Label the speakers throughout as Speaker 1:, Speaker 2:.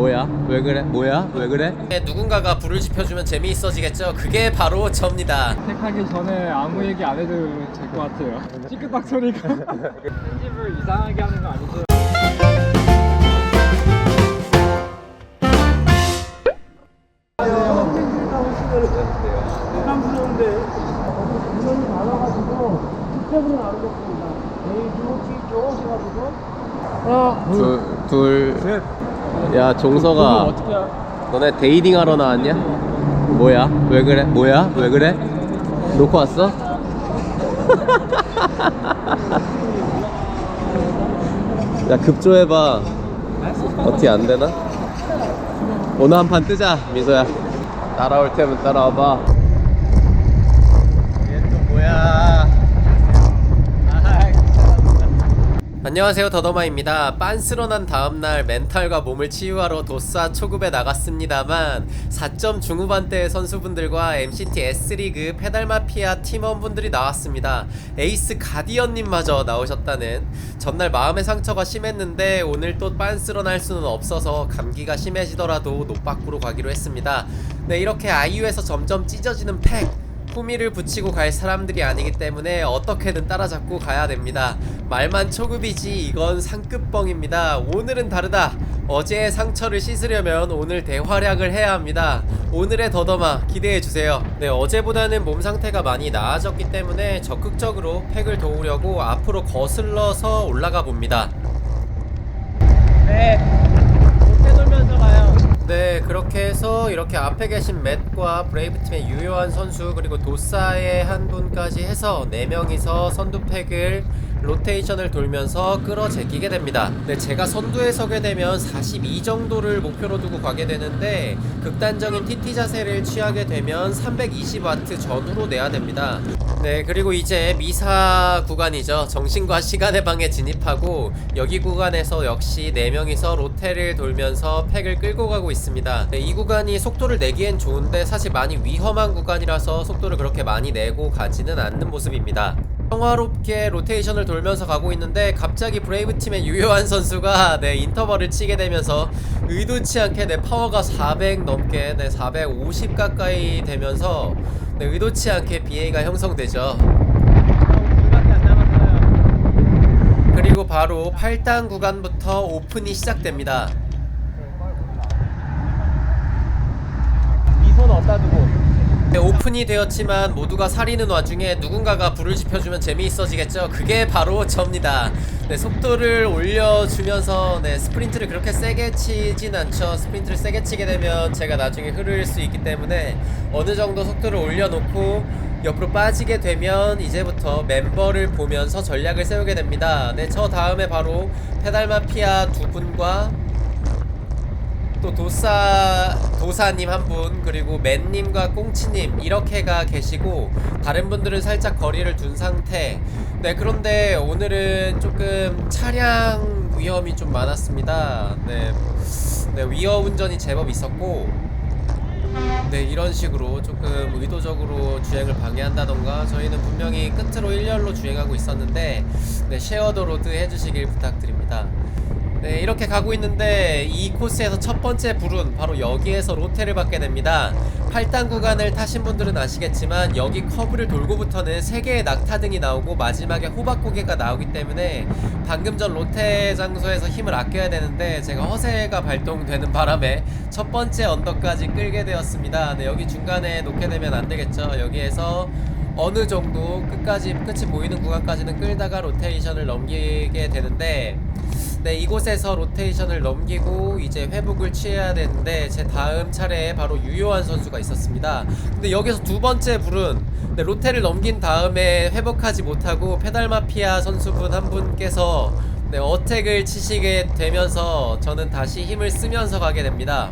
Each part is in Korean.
Speaker 1: 뭐야? 왜 그래? 뭐야? 왜 그래? 누군가가 불을 지펴주면 재미있어지겠죠? 그게 바로 접니다.
Speaker 2: 택하기 전에 아무 얘기 안 해도 될 것 같아요. 찌끄딱 소리가 편집을 이상하게 하는 거 아니죠? 하나,
Speaker 1: 둘, 둘.
Speaker 2: 셋.
Speaker 1: 야, 종서가 너네 데이딩 하러 나왔냐? 뭐야? 왜 그래? 뭐야? 왜 그래? 놓고 왔어? 야, 급조해봐. 어떻게 안 되나? 오늘 한 판 뜨자, 미소야. 따라올 테면 따라와봐. 얘 또 뭐야? 안녕하세요 더더마입니다. 빤스러 난 다음날 멘탈과 몸을 치유하러 도싸 초급에 나갔습니다만 4점 중후반대 선수분들과 MCT S리그 페달마피아 팀원분들이 나왔습니다. 에이스 가디언님마저 나오셨다는. 전날 마음의 상처가 심했는데 오늘 또 빤스러 날 수는 없어서 감기가 심해지더라도 노 밖으로 가기로 했습니다. 네 이렇게 아이유에서 점점 찢어지는 팩 후미를 붙이고 갈 사람들이 아니기 때문에 어떻게든 따라잡고 가야 됩니다. 말만 초급이지 이건 상급뻥입니다. 오늘은 다르다. 어제의 상처를 씻으려면 오늘 대활약을 해야 합니다. 오늘의 더더마 기대해 주세요. 네, 어제보다는 몸 상태가 많이 나아졌기 때문에 적극적으로 팩을 도우려고 앞으로 거슬러서 올라가 봅니다.
Speaker 2: 네.
Speaker 1: 네 그렇게 해서 이렇게 앞에 계신 맷과 브레이브팀의 유효한 선수 그리고 도사의 한 분까지 해서 4명이서 선두팩을 로테이션을 돌면서 끌어제끼게 됩니다. 네, 제가 선두에 서게 되면 42 정도를 목표로 두고 가게 되는데 극단적인 TT 자세를 취하게 되면 320와트 전후로 내야 됩니다. 네, 그리고 이제 미사 구간이죠. 정신과 시간의 방에 진입하고 여기 구간에서 역시 4명이서 로테를 돌면서 팩을 끌고 가고 있습니다. 네, 이 구간이 속도를 내기엔 좋은데 사실 많이 위험한 구간이라서 속도를 그렇게 많이 내고 가지는 않는 모습입니다. 평화롭게 로테이션을 돌면서 가고 있는데 갑자기 브레이브 팀의 유효한 선수가 네 인터벌을 치게 되면서 의도치 않게 내 파워가 400 넘게 네 450 가까이 되면서 네 의도치 않게 BA가 형성되죠. 그리고 바로 8단 구간부터 오픈이 시작됩니다.
Speaker 2: 미소는 어디다 두고?
Speaker 1: 네, 오픈이 되었지만 모두가 사리는 와중에 누군가가 불을 지펴주면 재미있어지겠죠. 그게 바로 접니다. 네, 속도를 올려주면서 네, 스프린트를 그렇게 세게 치진 않죠. 스프린트를 세게 치게 되면 제가 나중에 흐를 수 있기 때문에 어느 정도 속도를 올려놓고 옆으로 빠지게 되면 이제부터 멤버를 보면서 전략을 세우게 됩니다. 네, 저 다음에 바로 페달마피아 두 분과 또 도사 도사님 한 분 그리고 맨님과 꽁치님 이렇게가 계시고 다른 분들은 살짝 거리를 둔 상태. 네 그런데 오늘은 조금 차량 위험이 좀 많았습니다. 네, 네 위험 운전이 제법 있었고. 네 이런 식으로 조금 의도적으로 주행을 방해한다던가 저희는 분명히 끝으로 일렬로 주행하고 있었는데 네 쉐어더 로드 해주시길 부탁드립니다. 네 이렇게 가고 있는데 이 코스에서 첫 번째 불은 바로 여기에서 로테를 받게 됩니다. 8단 구간을 타신 분들은 아시겠지만 여기 커브를 돌고부터는 3개의 낙타등이 나오고 마지막에 호박고개가 나오기 때문에 방금 전 로테 장소에서 힘을 아껴야 되는데 제가 허세가 발동되는 바람에 첫 번째 언덕까지 끌게 되었습니다. 네 여기 중간에 놓게 되면 안 되겠죠. 여기에서 어느 정도 끝까지 끝이 보이는 구간까지는 끌다가 로테이션을 넘기게 되는데 네 이곳에서 로테이션을 넘기고 이제 회복을 취해야 되는데 제 다음 차례에 바로 유효한 선수가 있었습니다. 근데 여기서 두 번째 불은 네, 로테를 넘긴 다음에 회복하지 못하고 페달마피아 선수분 한 분께서 네 어택을 치시게 되면서 저는 다시 힘을 쓰면서 가게 됩니다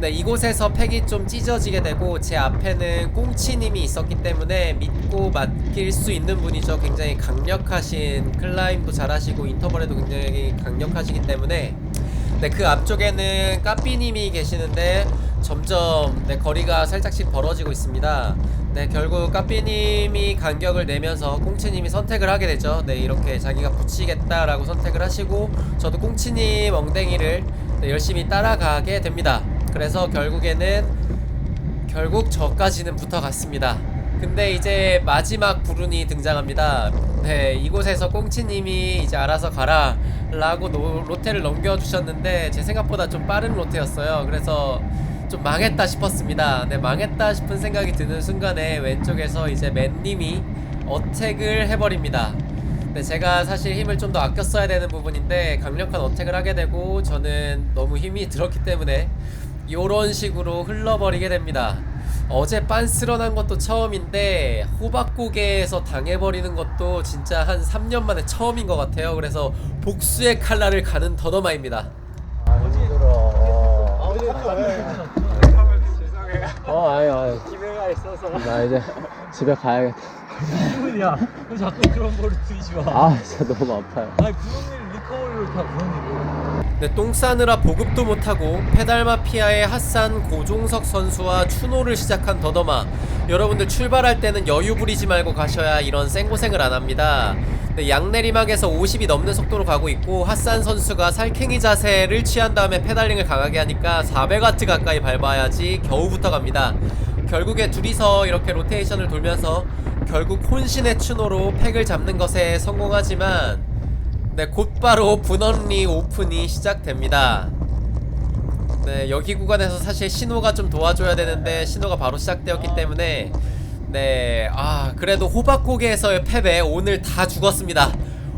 Speaker 1: 네, 이곳에서 팩이 좀 찢어지게 되고 제 앞에는 꽁치님이 있었기 때문에 믿고 맡길 수 있는 분이죠. 굉장히 강력하신 클라임도 잘하시고 인터벌에도 굉장히 강력하시기 때문에 네, 그 앞쪽에는 까삐님이 계시는데 점점 네, 거리가 살짝씩 벌어지고 있습니다. 네, 결국 까삐님이 간격을 내면서 꽁치님이 선택을 하게 되죠. 네, 이렇게 자기가 붙이겠다라고 선택을 하시고 저도 꽁치님 엉덩이를 네, 열심히 따라가게 됩니다. 그래서 결국에는 결국 저까지는 붙어갔습니다. 근데 이제 마지막 불운이 등장합니다. 네, 이곳에서 꽁치님이 이제 알아서 가라 라고 노- 로테를 넘겨주셨는데 제 생각보다 좀 빠른 로테였어요. 그래서 좀 망했다 싶었습니다. 네, 망했다 싶은 생각이 드는 순간에 왼쪽에서 이제 맨님이 어택을 해버립니다. 네, 제가 사실 힘을 좀 더 아껴 써야 되는 부분인데 강력한 어택을 하게 되고 저는 너무 힘이 들었기 때문에 이런 식으로 흘러버리게 됩니다. 어제 빤스런한 것도 처음인데 호박고개에서 당해버리는 것도 진짜 한 3년 만에 처음인 것 같아요. 그래서 복수의 칼날을 가는 더더마입니다.
Speaker 3: 아 힘들어. 어,
Speaker 2: 죄송해요.
Speaker 3: 어 아니 아니.
Speaker 2: 기회가 있어서.
Speaker 3: 나 이제 집에 가야겠다.
Speaker 4: 야, 너 자꾸 그런 거를 들이지 마.
Speaker 3: 아 진짜 너무 아파요.
Speaker 4: 아니 그런 일 리커버리를 다 그런 일을.
Speaker 1: 네, 똥 싸느라 보급도 못하고 페달 마피아의 핫산 고종석 선수와 추노를 시작한 더더마. 여러분들 출발할 때는 여유 부리지 말고 가셔야 이런 생고생을 안 합니다. 네, 양내리막에서 50이 넘는 속도로 가고 있고 핫산 선수가 살쾡이 자세를 취한 다음에 페달링을 강하게 하니까 400와트 가까이 밟아야지 겨우 붙어갑니다. 결국에 둘이서 이렇게 로테이션을 돌면서 결국 혼신의 추노로 팩을 잡는 것에 성공하지만 네, 곧바로 분원리 오픈이 시작됩니다. 네, 여기 구간에서 사실 신호가 좀 도와줘야 되는데 신호가 바로 시작되었기 때문에 네, 아 그래도 호박고개에서의 패배 오늘 다 죽었습니다.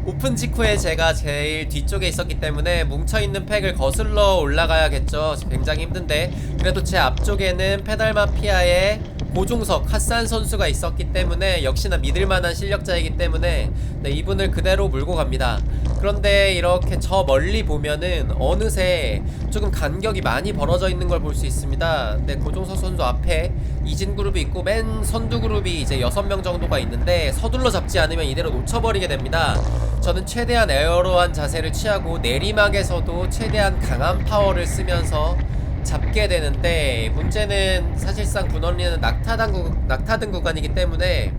Speaker 1: 오픈 직후에 제가 제일 뒤쪽에 있었기 때문에 뭉쳐있는 팩을 거슬러 올라가야겠죠. 굉장히 힘든데 그래도 제 앞쪽에는 페달 마피아의 고종석 핫산 선수가 있었기 때문에 역시나 믿을만한 실력자이기 때문에 네, 이분을 그대로 몰고 갑니다. 그런데 이렇게 저 멀리 보면은 어느새 조금 간격이 많이 벌어져 있는 걸 볼 수 있습니다. 네, 고종석 선수 앞에 이진 그룹이 있고 맨 선두 그룹이 이제 6명 정도가 있는데 서둘러 잡지 않으면 이대로 놓쳐버리게 됩니다. 저는 최대한 에어로한 자세를 취하고 내리막에서도 최대한 강한 파워를 쓰면서 잡게 되는데 문제는 사실상 분원리는 낙타단 구, 낙타 등 구간이기 때문에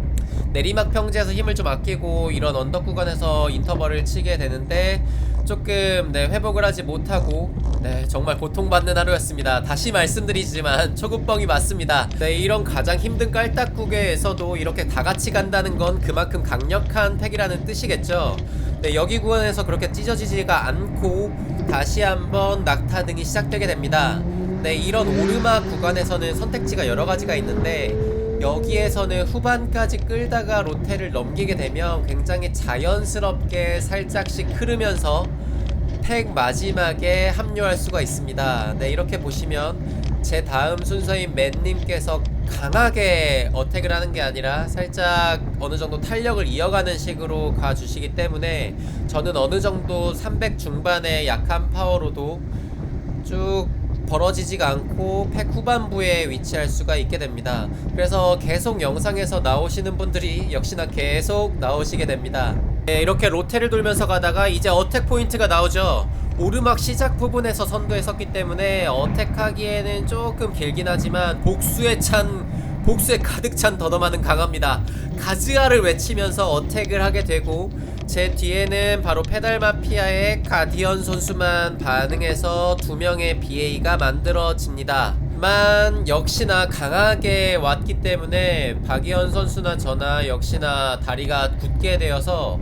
Speaker 1: 내리막 평지에서 힘을 좀 아끼고 이런 언덕 구간에서 인터벌을 치게 되는데 조금 네, 회복을 하지 못하고 네, 정말 고통받는 하루였습니다. 다시 말씀드리지만 초급뻥이 맞습니다. 네, 이런 가장 힘든 깔딱구개에서도 이렇게 다 같이 간다는 건 그만큼 강력한 팩이라는 뜻이겠죠. 네, 여기 구간에서 그렇게 찢어지지가 않고 다시 한번 낙타 등이 시작되게 됩니다. 네, 이런 오르막 구간에서는 선택지가 여러 가지가 있는데 여기에서는 후반까지 끌다가 로테를 넘기게 되면 굉장히 자연스럽게 살짝씩 흐르면서 팩 마지막에 합류할 수가 있습니다. 네, 이렇게 보시면 제 다음 순서인 맨님께서 강하게 어택을 하는 게 아니라 살짝 어느 정도 탄력을 이어가는 식으로 가주시기 때문에 저는 어느 정도 300 중반의 약한 파워로도 쭉 벌어지지가 않고 팩 후반부에 위치할 수가 있게 됩니다. 그래서 계속 영상에서 나오시는 분들이 역시나 계속 나오시게 됩니다. 네, 이렇게 로테를 돌면서 가다가 이제 어택 포인트가 나오죠. 오르막 시작 부분에서 선두에 섰기 때문에 어택하기에는 조금 길긴 하지만 복수에 찬 복수에 가득 찬 더더마는 강합니다. 가즈아를 외치면서 어택을 하게 되고 제 뒤에는 바로 페달 마피아의 가디언 선수만 반응해서 두 명의 BA가 만들어집니다. 만 역시나 강하게 왔기 때문에 박이현 선수나 저나 역시나 다리가 굳게 되어서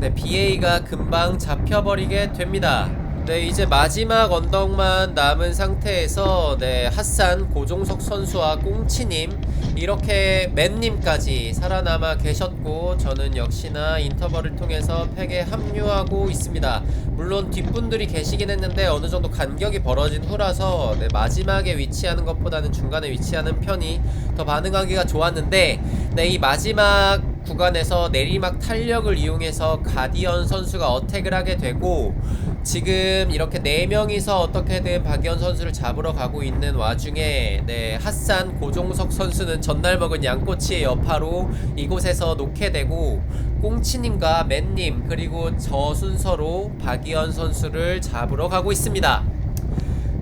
Speaker 1: 네, BA가 금방 잡혀버리게 됩니다. 네, 이제 마지막 언덕만 남은 상태에서 네, 핫산 고종석 선수와 꽁치님 이렇게 맨님까지 살아남아 계셨고 저는 역시나 인터벌을 통해서 팩에 합류하고 있습니다. 물론 뒷분들이 계시긴 했는데 어느 정도 간격이 벌어진 후라서 네, 마지막에 위치하는 것보다는 중간에 위치하는 편이 더 반응하기가 좋았는데 네, 이 마지막 구간에서 내리막 탄력을 이용해서 가디언 선수가 어택을 하게 되고 지금 이렇게 네 명이서 어떻게든 박이현 선수를 잡으러 가고 있는 와중에 네 핫산 고종석 선수는 전날 먹은 양꼬치의 여파로 이곳에서 놓게 되고 꽁치님과 맨님 그리고 저 순서로 박이현 선수를 잡으러 가고 있습니다.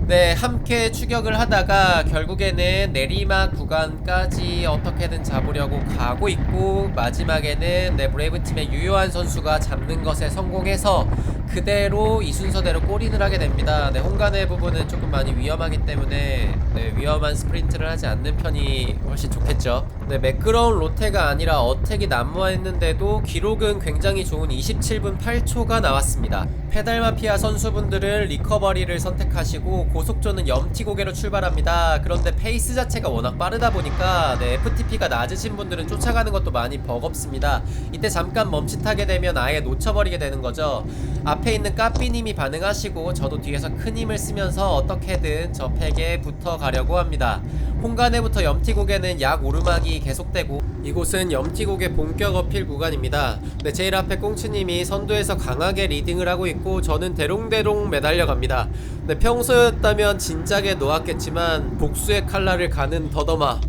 Speaker 1: 네, 함께 추격을 하다가 결국에는 내리막 구간까지 어떻게든 잡으려고 가고 있고 마지막에는 네, 브레이브 팀의 유효한 선수가 잡는 것에 성공해서 그대로 이 순서대로 꼬린을 하게 됩니다. 네, 홍간의 부분은 조금 많이 위험하기 때문에 네, 위험한 스프린트를 하지 않는 편이 훨씬 좋겠죠. 네, 매끄러운 로테가 아니라 어택이 난무했는데도 기록은 굉장히 좋은 27분 8초가 나왔습니다. 페달 마피아 선수분들은 리커버리를 선택하시고 고속조는 염티 고개로 출발합니다. 그런데 페이스 자체가 워낙 빠르다 보니까 네, FTP가 낮으신 분들은 쫓아가는 것도 많이 버겁습니다. 이때 잠깐 멈칫하게 되면 아예 놓쳐버리게 되는 거죠. 앞에 있는 까삐님이 반응하시고 저도 뒤에서 큰 힘을 쓰면서 어떻게든 저 팩에 붙어 가려고 합니다. 홍간에부터 염티곡에는 약 오르막이 계속되고 이곳은 염티곡의 본격 어필 구간입니다. 네, 제일 앞에 꽁치님이 선두에서 강하게 리딩을 하고 있고 저는 대롱대롱 매달려 갑니다. 네, 평소였다면 진작에 놓았겠지만 복수의 칼날을 가는 더더마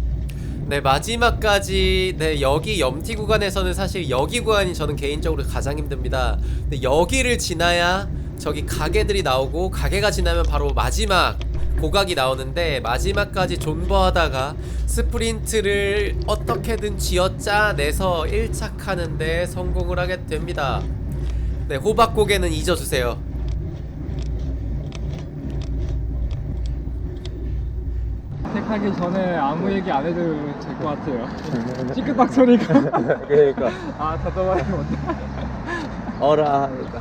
Speaker 1: 네 마지막까지 네 여기 염티 구간에서는 사실 여기 구간이 저는 개인적으로 가장 힘듭니다. 근데 여기를 지나야 저기 가게들이 나오고 가게가 지나면 바로 마지막 고각이 나오는데 마지막까지 존버하다가 스프린트를 어떻게든 쥐어짜내서 1착하는데 성공을 하게 됩니다. 네 호박고개는 잊어주세요.
Speaker 2: 택하기 전에 아무 얘기 안 해도 될 것 같아요. 찌끄딱 소리가.
Speaker 3: 그러니까
Speaker 2: 아, 더더마이 못해.
Speaker 3: 어라 하니까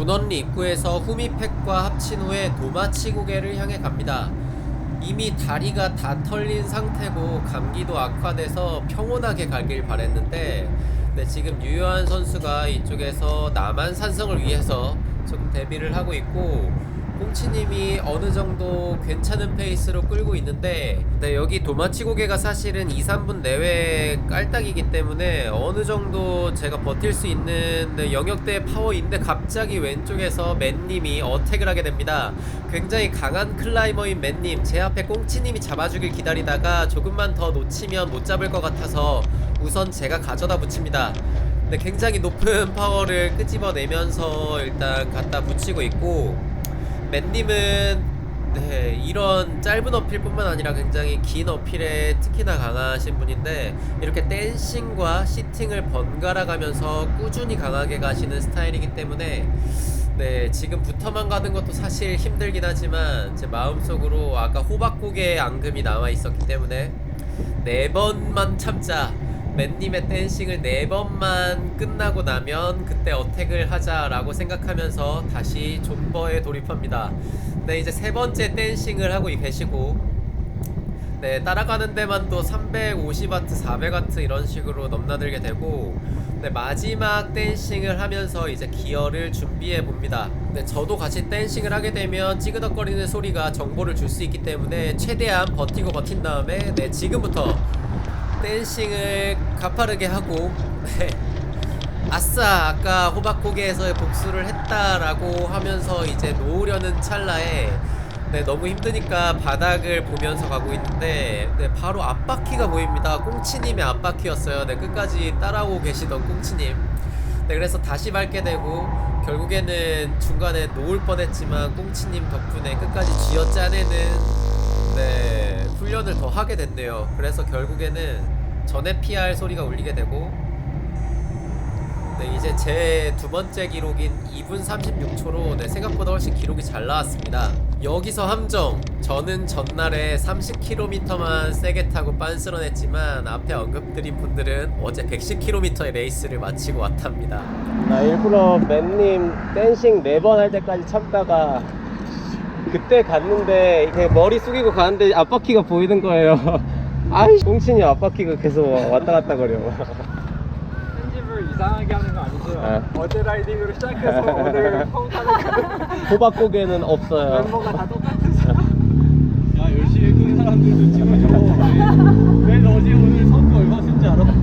Speaker 1: 문원리 입구에서 후미팩과 합친 후에 도마치 고개를 향해 갑니다. 이미 다리가 다 털린 상태고 감기도 악화돼서 평온하게 가길 바랬는데 네, 지금 유효한 선수가 이쪽에서 남한 산성을 위해서 조금 대비를 하고 있고 꽁치님이 어느 정도 괜찮은 페이스로 끌고 있는데 네, 여기 도마치 고개가 사실은 2, 3분 내외 깔딱이기 때문에 어느 정도 제가 버틸 수 있는 네, 영역대의 파워인데 갑자기 왼쪽에서 맨님이 어택을 하게 됩니다. 굉장히 강한 클라이머인 맨님 제 앞에 꽁치님이 잡아주길 기다리다가 조금만 더 놓치면 못 잡을 것 같아서 우선 제가 가져다 붙입니다. 네, 굉장히 높은 파워를 끄집어내면서 일단 갖다 붙이고 있고 맨님은 네, 이런 짧은 어필뿐만 아니라 굉장히 긴 어필에 특히나 강하신 분인데 이렇게 댄싱과 시팅을 번갈아 가면서 꾸준히 강하게 가시는 스타일이기 때문에 네, 지금 부터만 가는 것도 사실 힘들긴 하지만 제 마음속으로 아까 호박고개 앙금이 남아 있었기 때문에 네 번만 참자. 맨님의 댄싱을 네 번만 끝나고 나면 그때 어택을 하자라고 생각하면서 다시 존버에 돌입합니다. 네, 이제 세 번째 댄싱을 하고 계시고 네, 따라가는 데만 또 350와트, 400와트 이런 식으로 넘나들게 되고 네, 마지막 댄싱을 하면서 이제 기어를 준비해 봅니다. 네, 저도 같이 댄싱을 하게 되면 찌그덕거리는 소리가 정보를 줄 수 있기 때문에 최대한 버티고 버틴 다음에 네, 지금부터 댄싱을 가파르게 하고 네, 아싸 아까 호박고개에서의 복수를 했다라고 하면서 이제 놓으려는 찰나에 네 너무 힘드니까 바닥을 보면서 가고 있는데 네 바로 앞바퀴가 보입니다. 꽁치님의 앞바퀴였어요. 네 끝까지 따라오고 계시던 꽁치님. 네 그래서 다시 밟게 되고 결국에는 중간에 놓을 뻔했지만 꽁치님 덕분에 끝까지 쥐어짜내는 네 훈련을 더 하게 됐네요 그래서 결국에는 전에 PR 소리가 울리게 되고 네, 이제 제 두 번째 기록인 2분 36초로 네, 생각보다 훨씬 기록이 잘 나왔습니다. 여기서 함정. 저는 전날에 30km만 세게 타고 빤스런했지만 앞에 언급드린 분들은 어제 110km의 레이스를 마치고 왔답니다.
Speaker 3: 나 일부러 맨님 댄싱 네번할 때까지 참다가 그때 갔는데 이렇게 머리 숙이고 가는데 앞바퀴가 보이는 거예요. 아이 똥친이 앞바퀴가 계속 왔다 갔다 거려.
Speaker 2: 편집을 이상하게 하는 거 아니죠?
Speaker 3: 아.
Speaker 2: 어제 라이딩으로 시작해서 오늘 펑 타는
Speaker 3: 호박고개는 없어요.
Speaker 2: 멤버가 다 똑같은 사람. 야 열심히 끄는 사람들도 찍어줘 왜 너지 오늘 선